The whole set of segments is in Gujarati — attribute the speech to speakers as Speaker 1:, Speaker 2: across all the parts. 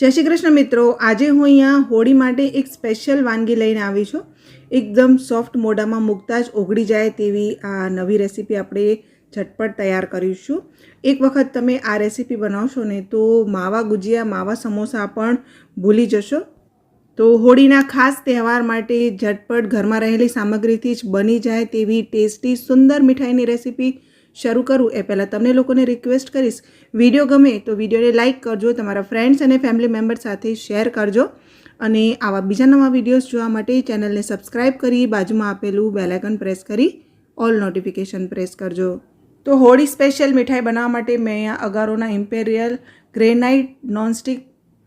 Speaker 1: જય શ્રી કૃષ્ણ મિત્રો. આજે હું અહીંયા હોળી માટે એક સ્પેશિયલ વાનગી લઈને આવી છું. એકદમ સોફ્ટ મોઢામાં મૂકતા જ ઓગળી જાય તેવી આ નવી રેસીપી આપણે ઝટપટ તૈયાર કરીશું. એક વખત તમે આ રેસીપી બનાવશો ને તો માવા ગુજિયા, માવા સમોસા પણ ભૂલી જશો. તો હોળીના ખાસ તહેવાર માટે ઝટપટ ઘરમાં રહેલી સામગ્રીથી જ બની જાય તેવી ટેસ્ટી, સુંદર મીઠાઈની રેસીપી શરૂ કરું. એ પહેલાં તમને લોકોને રિક્વેસ્ટ કરીશ વીડિયો ગમે તો વિડીયોને લાઇક કરજો, તમારા ફ્રેન્ડ્સ અને ફેમિલી મેમ્બર સાથે શેર કરજો. અને આવા બીજા નવા વિડીયોઝ જોવા માટે ચેનલને સબસ્ક્રાઇબ કરી, બાજુમાં આપેલું બેલાઇકન પ્રેસ કરી ઓલ નોટિફિકેશન પ્રેસ કરજો. તો હોળી સ્પેશિયલ મીઠાઈ બનાવવા માટે મેં અગારોના ઇમ્પેરિયલ ગ્રેનાઇટ નોનસ્ટિક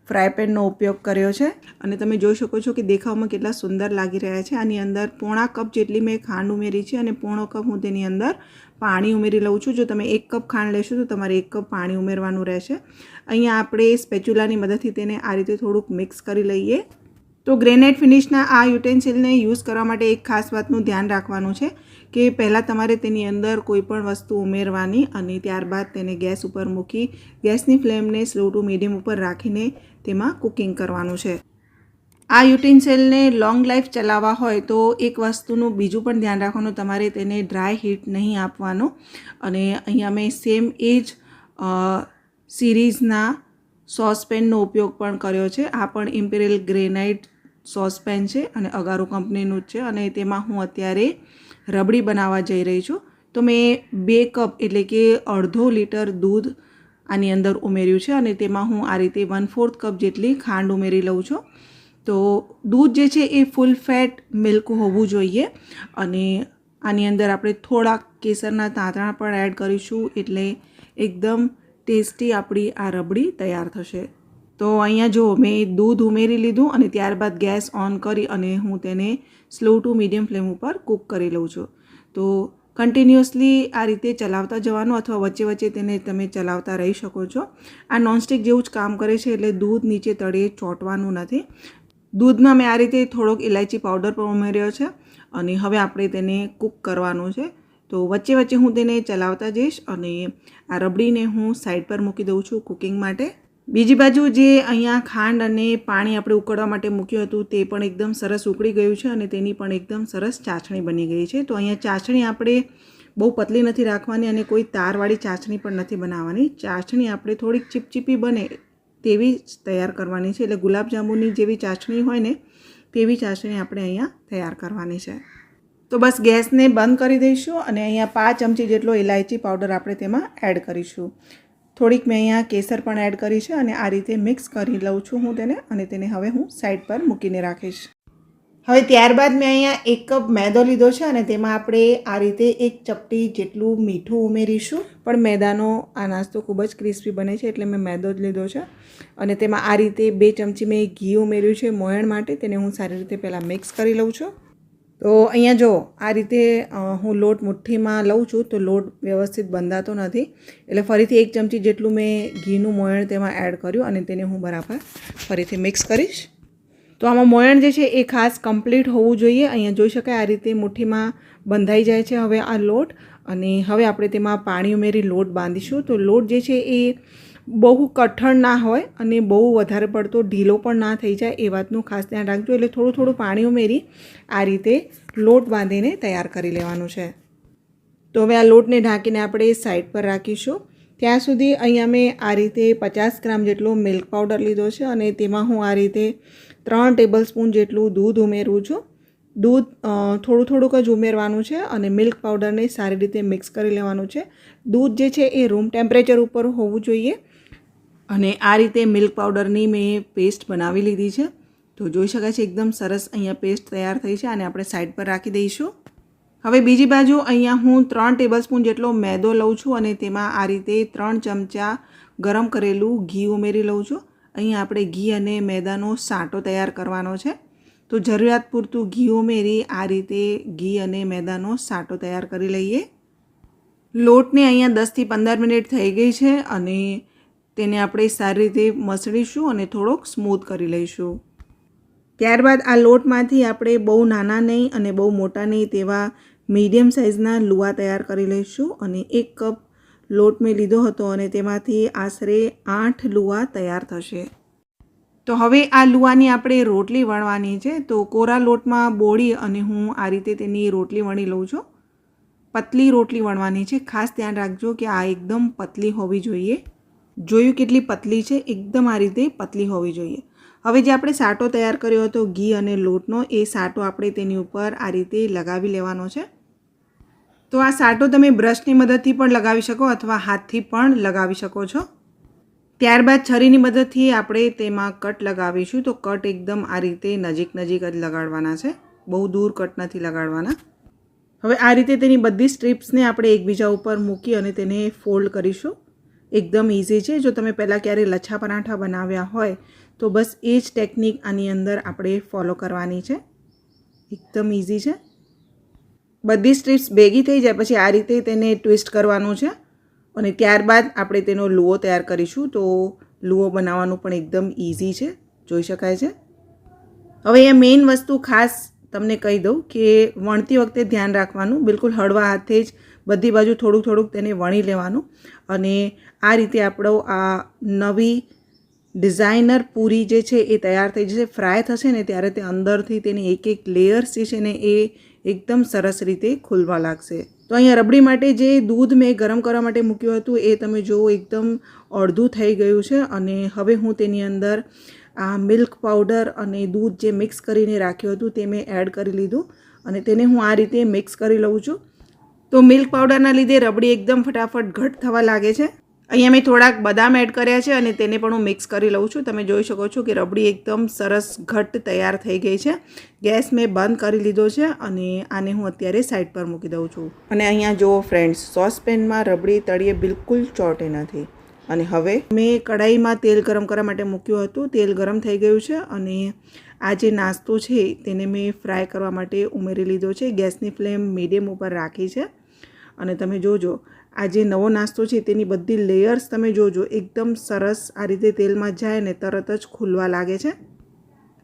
Speaker 1: ફ્રાય પેનનો ઉપયોગ કર્યો છે. અને તમે જોઈ શકો છો કે દેખાવમાં કેટલા સુંદર લાગી રહ્યા છે. આની અંદર પોણા કપ જેટલી મેં ખાંડ ઉમેરી છે અને પોણો કપ હું તેની અંદર પાણી ઉમેરી લઉં છું. જો તમે એક કપ ખાંડ લેશો તો તમારે એક કપ પાણી ઉમેરવાનું રહેશે. અહીંયા આપણે સ્પેચ્યુલાની મદદથી તેને આ રીતે થોડુંક મિક્સ કરી લઈએ. તો ગ્રેનાઇટ ફિનિશના આ યુટેન્સિલને યુઝ કરવા માટે એક ખાસ વાતનું ધ્યાન રાખવાનું છે કે પહેલાં તમારે તેની અંદર કોઈપણ વસ્તુ ઉમેરવાની અને ત્યારબાદ તેને ગેસ ઉપર મૂકી ગેસની ફ્લેમને સ્લો ટુ મીડિયમ ઉપર રાખીને તેમાં કુકિંગ કરવાનું છે. આ યુટેન્સિલને લોંગ લાઈફ ચલાવવા હોય તો એક વસ્તુનું બીજું પણ ધ્યાન રાખવાનું, તમારે તેને ડ્રાય હીટ નહીં આપવાનું. અને અહીંયા મેં સેમ એ જ સિરીઝના સોસપેનનો ઉપયોગ પણ કર્યો છે. આ પણ ઇમ્પિરિયલ ગ્રેનાઇટ સોસપેન છે અને અગારો કંપનીનું જ છે અને તેમાં હું અત્યારે રબડી બનાવવા જઈ રહી છું. તો મેં બે કપ એટલે કે અડધો લીટર દૂધ આની અંદર ઉમેર્યું છે અને તેમાં હું આ રીતે વન ફોર્થ કપ જેટલી ખાંડ ઉમેરી લઉં છું. તો દૂધ જે છે એ ફૂલ ફેટ મિલ્ક હોવું જોઈએ અને આની અંદર આપણે થોડાક કેસરના તાંતણા પણ એડ કરીશું એટલે એકદમ ટેસ્ટી આપણી આ રબડી તૈયાર થશે. તો અહીંયા જો મેં દૂધ ઉમેરી લીધું અને ત્યારબાદ ગેસ ઓન કરી અને હું તેને સ્લો ટુ મીડિયમ ફ્લેમ ઉપર કૂક કરી લઉં છું. તો કન્ટિન્યુઅસલી આ રીતે ચલાવતા જવાનું અથવા વચ્ચે વચ્ચે તેને તમે ચલાવતા રહી શકો છો. આ નોનસ્ટિક જેવું જ કામ કરે છે એટલે દૂધ નીચે તળિયે ચોંટવાનું નથી. દૂધમાં મેં આ રીતે થોડોક ઇલાયચી પાવડર પણ ઉમેર્યો છે અને હવે આપણે તેને કૂક કરવાનું છે. તો વચ્ચે વચ્ચે હું તેને ચલાવતા જઈશ અને આ રબડીને હું સાઈડ પર મૂકી દઉં છું કુકિંગ માટે. બીજી બાજુ જે અહીંયા ખાંડ અને પાણી આપણે ઉકળવા માટે મૂક્યું હતું તે પણ એકદમ સરસ ઉકળી ગયું છે અને તેની પણ એકદમ સરસ ચાસણી બની ગઈ છે. તો અહીંયા ચાસણી આપણે બહુ પતલી નથી રાખવાની અને કોઈ તારવાળી ચાસણી પણ નથી બનાવવાની. ચાસણી આપણે થોડીક ચીપચીપી બને તેવી જ તૈયાર કરવાની છે. એટલે ગુલાબજાંબુની જેવી ચાસણી હોય ને, તેવી ચાસણી આપણે અહીંયા તૈયાર કરવાની છે. તો બસ ગેસને બંધ કરી દઈશું અને અહીંયા પાંચ ચમચી જેટલો ઇલાયચી પાવડર આપણે તેમાં એડ કરીશું. થોડીક મેં અહીંયા કેસર પણ એડ કરી છે અને આ રીતે મિક્સ કરી લઉં છું હું તેને અને તેને હવે હું સાઈડ પર મૂકીને રાખીશ. હવે ત્યારબાદ મેં અહીંયા એક કપ મેદો લીધો છે અને તેમાં આપણે આ રીતે એક ચપટી જેટલું મીઠું ઉમેરીશું. પણ મેદાનો આ નાસ્તો ખૂબ જ ક્રિસ્પી બને છે એટલે મેં મેદો જ લીધો છે. અને તેમાં આ રીતે બે ચમચી મેં ઘી ઉમેર્યું છે મોયણ માટે. તેને હું સારી રીતે પહેલાં મિક્સ કરી લઉં છું. તો અહીંયા જો, આ રીતે હું લોટ મુઠ્ઠીમાં લઉં છું તો લોટ વ્યવસ્થિત બંધાતો નથી. એટલે ફરીથી એક ચમચી જેટલું મેં ઘીનું મોયણ તેમાં એડ કર્યું અને તેને હું બરાબર ફરીથી મિક્સ કરીશ. તો આમાં મોયણ જે છે એ ખાસ કમ્પ્લીટ હોવું જોઈએ. અહીંયા જોઈ શકાય આ રીતે મુઠ્ઠીમાં બંધાઈ જાય છે હવે આ લોટ. અને હવે આપણે તેમાં પાણી ઉમેરી લોટ બાંધીશું. તો લોટ જે છે એ બહુ કઠણ ના હોય અને બહુ વધારે પડતો ઢીલો પણ ના થઈ જાય એ વાતનું ખાસ ધ્યાન રાખજો. એટલે થોડું થોડું પાણી ઉમેરી આ રીતે લોટ બાંધીને તૈયાર કરી લેવાનું છે. તો હવે આ લોટને ઢાંકીને આપણે સાઈડ પર રાખીશું. ત્યાં સુધી અહીંયા મેં આ રીતે પચાસ ગ્રામ જેટલો મિલ્ક પાવડર લીધો છે અને તેમાં હું આ રીતે ત્રણ ટેબલ સ્પૂન જેટલું દૂધ ઉમેરું છું. દૂધ થોડું થોડુંક જ ઉમેરવાનું છે અને મિલ્ક પાવડરને સારી રીતે મિક્સ કરી લેવાનું છે. દૂધ જે છે એ રૂમ ટેમ્પરેચર ઉપર હોવું જોઈએ. અને આ રીતે મિલ્ક પાવડરની મેં પેસ્ટ બનાવી લીધી છે. તો જોઈ શકાય છે એકદમ સરસ અહીંયા પેસ્ટ તૈયાર થઈ છે અને આપણે સાઈડ પર રાખી દઈશું. હવે બીજી બાજુ અહીંયા હું ત્રણ ટેબલ સ્પૂન જેટલો મેદો લઉં છું અને તેમાં આ રીતે ત્રણ ચમચા ગરમ કરેલું ઘી ઉમેરી લઉં છું. અહીંયા આપણે ઘી અને મેદાનો સાંટો તૈયાર કરવાનો છે. તો જરૂરિયાત પૂરતું ઘી ઉમેરી આ રીતે ઘી અને મેદાનો સાંટો તૈયાર કરી લઈએ. લોટને અહીંયા દસથી પંદર મિનિટ થઈ ગઈ છે અને તેને આપણે સારી રીતે મસળીશું અને થોડોક સ્મૂથ કરી લઈશું. ત્યારબાદ આ લોટમાંથી આપણે બહુ નાના નહીં અને બહુ મોટા નહીં તેવા મીડિયમ સાઇઝના લુવા તૈયાર કરી લઈશું અને એક કપ લોટ મેં લીધો હતો અને તેમાંથી આશરે આઠ લુવા તૈયાર થશે. તો હવે આ લુવાની આપણે રોટલી વણવાની છે. તો કોરા લોટમાં બોળી અને હું આ રીતે તેની રોટલી વણી લઉં છું. પતલી રોટલી વણવાની છે. ખાસ ધ્યાન રાખજો કે આ એકદમ પતલી હોવી જોઈએ. જોયું કેટલી પતલી છે? એકદમ આ રીતે પતલી હોવી જોઈએ. હવે જે આપણે સાટો તૈયાર કર્યો હતો, ઘી અને લોટનો, એ સાટો આપણે તેની ઉપર આ રીતે લગાવી લેવાનો છે. તો આ સાટો તમે બ્રશની મદદથી પણ લગાવી શકો અથવા હાથથી પણ લગાવી શકો છો. ત્યારબાદ છરીની મદદથી આપણે તેમાં કટ લગાવીશું. તો કટ એકદમ આ રીતે નજીક નજીક જ લગાડવાના છે. બહુ દૂર કટ નથી લગાડવાના. હવે આ રીતે તેની બધી સ્ટ્રીપ્સને આપણે એકબીજા ઉપર મૂકી અને તેને ફોલ્ડ કરીશું. એકદમ ઇઝી છે. જો તમે પહેલાં ક્યારે લચ્છા પરાઠા બનાવ્યા હોય, તો બસ એ જ ટેકનિક આની અંદર આપણે ફોલો કરવાની છે. એકદમ ઇઝી છે. બધી સ્ટ્રીપ્સ ભેગી થઈ જાય, પછી આ રીતે તેને ટ્વિસ્ટ કરવાનું છે. અને ત્યારબાદ આપણે તેનો લુઓ તૈયાર કરીશું. તો લુઓ બનાવવાનું પણ એકદમ ઇઝી છે. જોઈ શકાય છે? હવે એ મેઇન વસ્તુ ખાસ તમને કહી દઉં કે વણતી વખતે ધ્યાન રાખવાનું. બિલકુલ હળવા હાથે જ બધી બાજુ થોડુંક થોડુંક તેને વણી લેવાનું અને આ રીતે આપણો આ નવી ડિઝાઇનર પૂરી જે છે એ તૈયાર થઈ જશે, ફ્રાય થશે ને ત્યારે તે અંદરથી તેની એક એક લેયર્સ જે છે ને એ એકદમ સરસ રીતે ખુલવા લાગશે. તો અહીંયા રબડી માટે જે દૂધ મેં ગરમ કરવા માટે મૂક્યું હતું એ તમે જુઓ એકદમ અડધું થઈ ગયું છે અને હવે હું તેની અંદર આ મિલ્ક પાવડર અને દૂધ જે મિક્સ કરીને રાખ્યું હતું તે મેં એડ કરી લીધું અને તેને હું આ રીતે મિક્સ કરી લઉં છું. તો મિલ્ક પાવડરના લીધે રબડી એકદમ ફટાફટ ઘટ થવા લાગે છે. અહીંયા મેં થોડાક બદામ એડ કર્યા છે અને તેને પણ હું મિક્સ કરી લઉં છું. તમે જોઈ શકો છો કે રબડી એકદમ સરસ ઘટ તૈયાર થઈ ગઈ છે. ગેસ મેં બંધ કરી લીધો છે અને આને હું અત્યારે સાઈડ પર મૂકી દઉં છું. અને અહીંયા જુઓ ફ્રેન્ડ્સ, સોસપેનમાં રબડી તળીએ બિલકુલ ચોટે નથી. અને હવે મેં કઢાઈમાં તેલ ગરમ કરવા માટે મૂક્યું હતું. તેલ ગરમ થઈ ગયું છે અને આ જે નાસ્તો છે તેને મેં ફ્રાય કરવા માટે ઉમેરી લીધો છે. ગેસની ફ્લેમ મીડિયમ ઉપર રાખી છે. અને તમે જોજો, આ જે નવો નાસ્તો છે તેની બધી લેયર્સ તમે જોજો, એકદમ સરસ આ રીતે તેલમાં જાય ને તરત જ ખુલવા લાગે છે.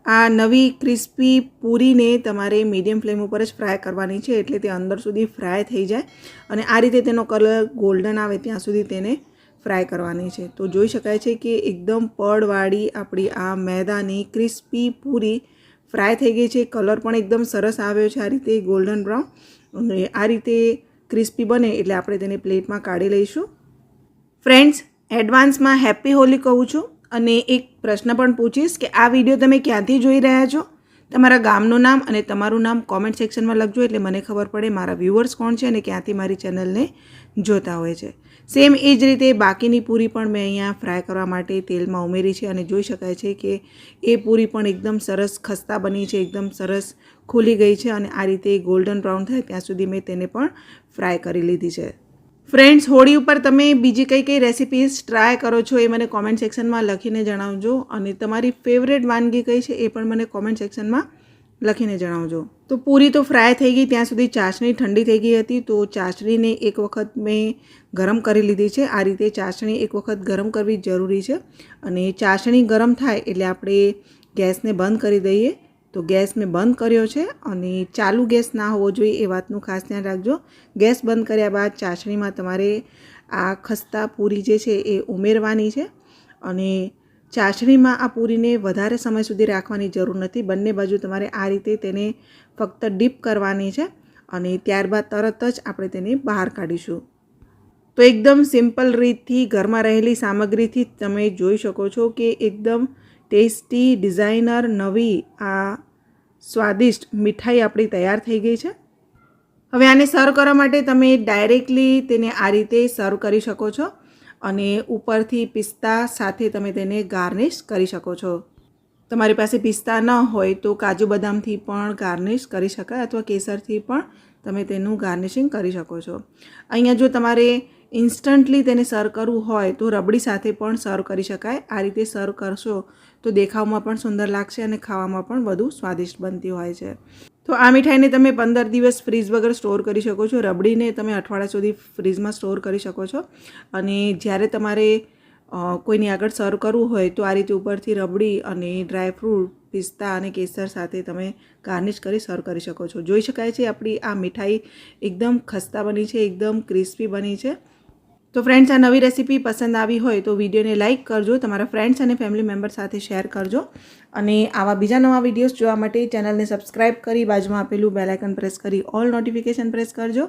Speaker 1: આ નવી ક્રિસ્પી પૂરીને તમારે મીડિયમ ફ્લેમ ઉપર જ ફ્રાય કરવાની છે એટલે તે અંદર સુધી ફ્રાય થઈ જાય અને આ રીતે તેનો કલર ગોલ્ડન આવે ત્યાં સુધી તેને ફ્રાય કરવાની છે. તો જોઈ શકાય છે કે એકદમ પડવાળી આપણી આ મેદાની ક્રિસ્પી પૂરી ફ્રાય થઈ ગઈ છે કલર પણ એકદમ સરસ આવ્યો છે આ રીતે ગોલ્ડન બ્રાઉન અને આ રીતે ક્રિસ્પી બને એટલે આપણે તેને પ્લેટમાં કાઢી લઈશું. ફ્રેન્ડ્સ, એડવાન્સમાં હેપી હોલી કહું છું અને એક પ્રશ્ન પણ પૂછીશ કે આ વીડિયો તમે ક્યાંથી જોઈ રહ્યા છો? તમારા ગામનું નામ અને તમારું નામ કોમેન્ટ સેક્શનમાં લખજો એટલે મને ખબર પડે મારા વ્યૂવર્સ કોણ છે અને ક્યાંથી મારી ચેનલને જોતા હોય છે. સેમ એ જ રીતે બાકીની પૂરી પણ મેં અહીંયા ફ્રાય કરવા માટે તેલમાં ઉમેરી છે અને જોઈ શકાય છે કે એ પૂરી પણ એકદમ સરસ ખસ્તા બની છે, એકદમ સરસ ખુલી ગઈ છે અને આ રીતે ગોલ્ડન બ્રાઉન થાય ત્યાં સુધી મેં તેને પણ ફ્રાય કરી લીધી છે. ફ્રેન્ડ્સ હોળી ઉપર તમે બીજી કઈ કઈ રેસિપીઝ ટ્રાય કરો છો એ મને કોમેન્ટ સેક્શનમાં લખીને જણાવજો અને તમારી ફેવરેટ વાનગી કઈ છે એ પણ મને કોમેન્ટ સેક્શનમાં લખીને જણાવજો. તો પૂરી તો ફ્રાય થઈ ગઈ, ત્યાં સુધી ચાસણી ઠંડી થઈ ગઈ હતી, તો ચાસણીને એક વખત મેં ગરમ કરી લીધી છે. આ રીતે ચાસણી એક વખત ગરમ કરવી જરૂરી છે અને ચાસણી ગરમ થાય એટલે આપણે ગેસને બંધ કરી દઈએ. તો ગેસ મેં બંધ કર્યો છે અને ચાલુ ગેસ ના હોવો જોઈએ એ વાતનું ખાસ ધ્યાન રાખજો. ગેસ બંધ કર્યા બાદ ચાસણીમાં તમારે આ ખસ્તા પૂરી જે છે એ ઉમેરવાની છે અને ચાસણીમાં આ પૂરીને વધારે સમય સુધી રાખવાની જરૂર નથી. બંને બાજુ તમારે આ રીતે તેને ફક્ત ડીપ કરવાની છે અને ત્યારબાદ તરત જ આપણે તેને બહાર કાઢીશું. તો એકદમ સિમ્પલ રીતથી ઘરમાં રહેલી સામગ્રીથી તમે જોઈ શકો છો કે એકદમ ટેસ્ટી, ડિઝાઇનર, નવી આ સ્વાદિષ્ટ મીઠાઈ આપણી તૈયાર થઈ ગઈ છે. હવે આને સર્વ કરવા માટે તમે ડાયરેક્ટલી તેને આ રીતે સર્વ કરી શકો છો અને ઉપરથી પિસ્તા સાથે તમે તેને ગાર્નિશ કરી શકો છો. તમારી પાસે પિસ્તા ન હોય તો કાજુ બદામથી પણ ગાર્નિશ કરી શકાય અથવા કેસરથી પણ તમે તેનું ગાર્નિશિંગ કરી શકો છો. અહીંયા જો તમારે ઇન્સ્ટન્ટલી તેને સર્વ કરવું હોય તો રબડી સાથે પણ સર્વ કરી શકાય. આ રીતે સર્વ કરશો તો દેખાવમાં પણ સુંદર લાગશે અને ખાવામાં પણ વધુ સ્વાદિષ્ટ બનતી હોય છે. તો આ મીઠાઈને તમે પંદર દિવસ ફ્રીઝ વગર સ્ટોર કરી શકો છો. રબડીને તમે અઠવાડિયા સુધી ફ્રીઝમાં સ્ટોર કરી શકો છો. અને જ્યારે તમારે કોઈની આગળ સર્વ કરવું હોય તો આ રીતે ઉપરથી રબડી અને ડ્રાયફ્રૂટ પિસ્તા અને કેસર સાથે તમે ગાર્નિશ કરી સર્વ કરી શકો છો. જોઈ શકાય છે આપણી આ મીઠાઈ એકદમ ખસ્તા બની છે, એકદમ ક્રિસ્પી બની છે. તો ફ્રેન્ડ્સ આ નવી રેસીપી પસંદ આવી હોય તો વિડીયોને લાઇક કરજો, તમારા ફ્રેન્ડ્સ અને ફેમિલી મેમ્બર સાથે શેર કરજો અને આવા બીજા નવા વિડીયોઝ જોવા માટે ચેનલને સબસ્ક્રાઇબ કરી બાજુમાં આપેલું બેલાઇકન પ્રેસ કરી ઓલ નોટિફિકેશન પ્રેસ કરજો.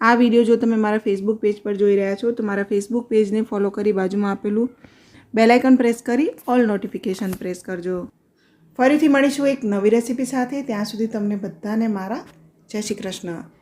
Speaker 1: આ વીડિયો જો તમે મારા ફેસબુક પેજ પર જોઈ રહ્યા છો, તો મારા ફેસબુક પેજને ફોલો કરી બાજુમાં આપેલું બેલાઇકન પ્રેસ કરી ઓલ નોટિફિકેશન પ્રેસ કરજો. ફરીથી મળીશું એક નવી રેસીપી સાથે. ત્યાં સુધી તમને બધાને મારા જય શ્રી કૃષ્ણ.